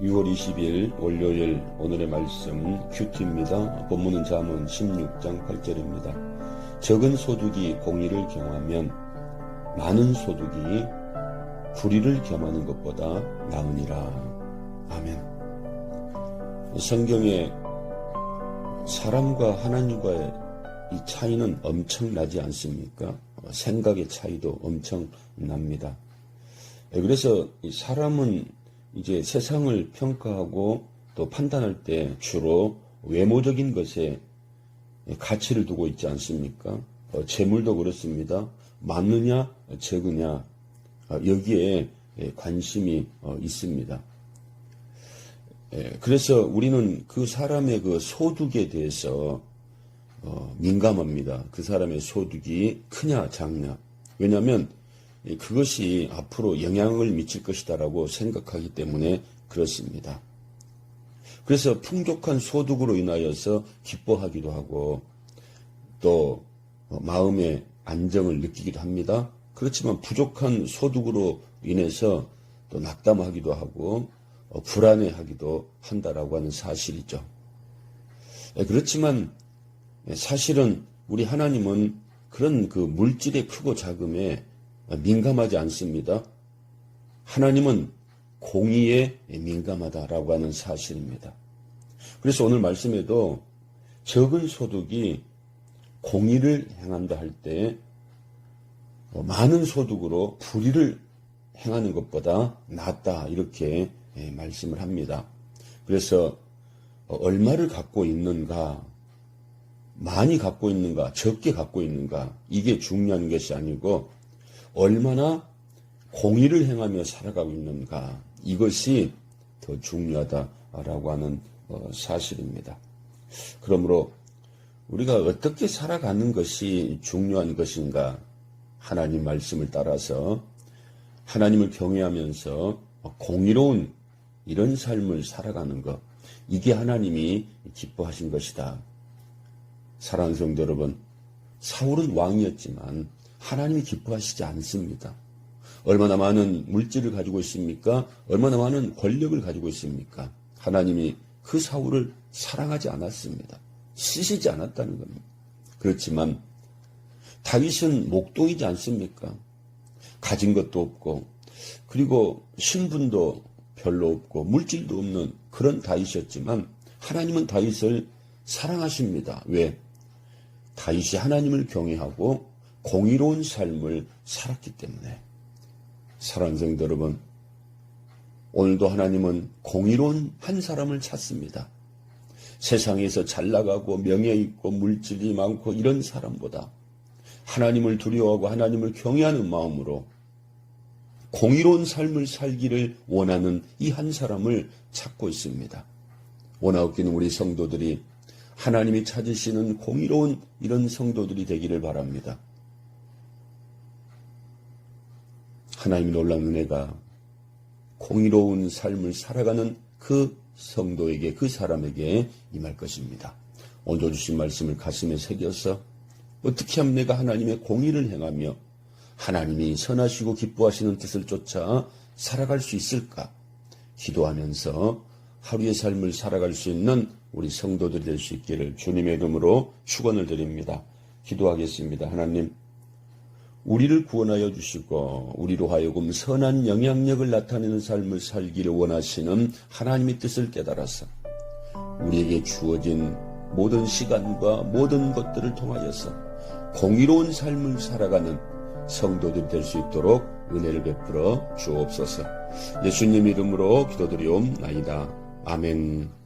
6월 20일 월요일 오늘의 말씀은 큐티입니다. 본문은 잠언 16장 8절입니다. 적은 소득이 공의를 경하면 많은 소득이 불의를 겸하는 것보다 나으니라. 아멘. 성경에 사람과 하나님과의 이 차이는 엄청나지 않습니까? 생각의 차이도 엄청 납니다. 그래서 사람은 이제 세상을 평가하고 또 판단할 때 주로 외모적인 것에 가치를 두고 있지 않습니까? 어, 재물도 그렇습니다. 많느냐, 적으냐, 어, 여기에 관심이 어, 있습니다. 그래서 우리는 그 사람의 그 소득에 대해서 민감합니다. 그 사람의 소득이 크냐, 작냐. 왜냐하면 그것이 앞으로 영향을 미칠 것이다라고 생각하기 때문에 그렇습니다. 그래서 풍족한 소득으로 인하여서 기뻐하기도 하고 또 마음의 안정을 느끼기도 합니다. 그렇지만 부족한 소득으로 인해서 또 낙담하기도 하고 불안해하기도 한다라고 하는 사실이죠. 그렇지만 사실은 우리 하나님은 그런 그 물질의 크고 작음에 민감하지 않습니다. 하나님은 공의에 민감하다라고 하는 사실입니다. 그래서 오늘 말씀에도 적은 소득이 공의를 행한다 할 때 많은 소득으로 불의를 행하는 것보다 낫다 이렇게 말씀을 합니다. 그래서 얼마를 갖고 있는가, 많이 갖고 있는가, 적게 갖고 있는가 이게 중요한 것이 아니고 얼마나 공의를 행하며 살아가고 있는가 이것이 더 중요하다라고 하는 어, 사실입니다. 그러므로 우리가 어떻게 살아가는 것이 중요한 것인가 하나님 말씀을 따라서 하나님을 경외하면서 공의로운 이런 삶을 살아가는 것 이게 하나님이 기뻐하신 것이다. 사랑하는 성도 여러분, 사울은 왕이었지만 하나님이 기뻐하시지 않습니다. 얼마나 많은 물질을 가지고 있습니까? 얼마나 많은 권력을 가지고 있습니까? 하나님이 그 사울을 사랑하지 않았습니다. 쓰시지 않았다는 겁니다. 그렇지만 다윗은 목동이지 않습니까? 가진 것도 없고 그리고 신분도 별로 없고 물질도 없는 그런 다윗이었지만 하나님은 다윗을 사랑하십니다. 왜? 다윗이 하나님을 경외하고 공의로운 삶을 살았기 때문에 사랑하는 성도 여러분 오늘도 하나님은 공의로운 한 사람을 찾습니다. 세상에서 잘 나가고 명예 있고 물질이 많고 이런 사람보다 하나님을 두려워하고 하나님을 경외하는 마음으로 공의로운 삶을 살기를 원하는 이 한 사람을 찾고 있습니다. 원하옵기는 우리 성도들이 하나님이 찾으시는 공의로운 이런 성도들이 되기를 바랍니다. 하나님이 놀라운 은혜가 공의로운 삶을 살아가는 그 성도에게 그 사람에게 임할 것입니다. 오늘 주신 말씀을 가슴에 새겨서 어떻게 하면 내가 하나님의 공의를 행하며 하나님이 선하시고 기뻐하시는 뜻을 쫓아 살아갈 수 있을까? 기도하면서 하루의 삶을 살아갈 수 있는 우리 성도들이 될수 있기를 주님의 이름으로 축원을 드립니다. 기도하겠습니다. 하나님 우리를 구원하여 주시고 우리로 하여금 선한 영향력을 나타내는 삶을 살기를 원하시는 하나님의 뜻을 깨달아서 우리에게 주어진 모든 시간과 모든 것들을 통하여서 공의로운 삶을 살아가는 성도들이 될 수 있도록 은혜를 베풀어 주옵소서. 예수님 이름으로 기도드리옵나이다. 아멘.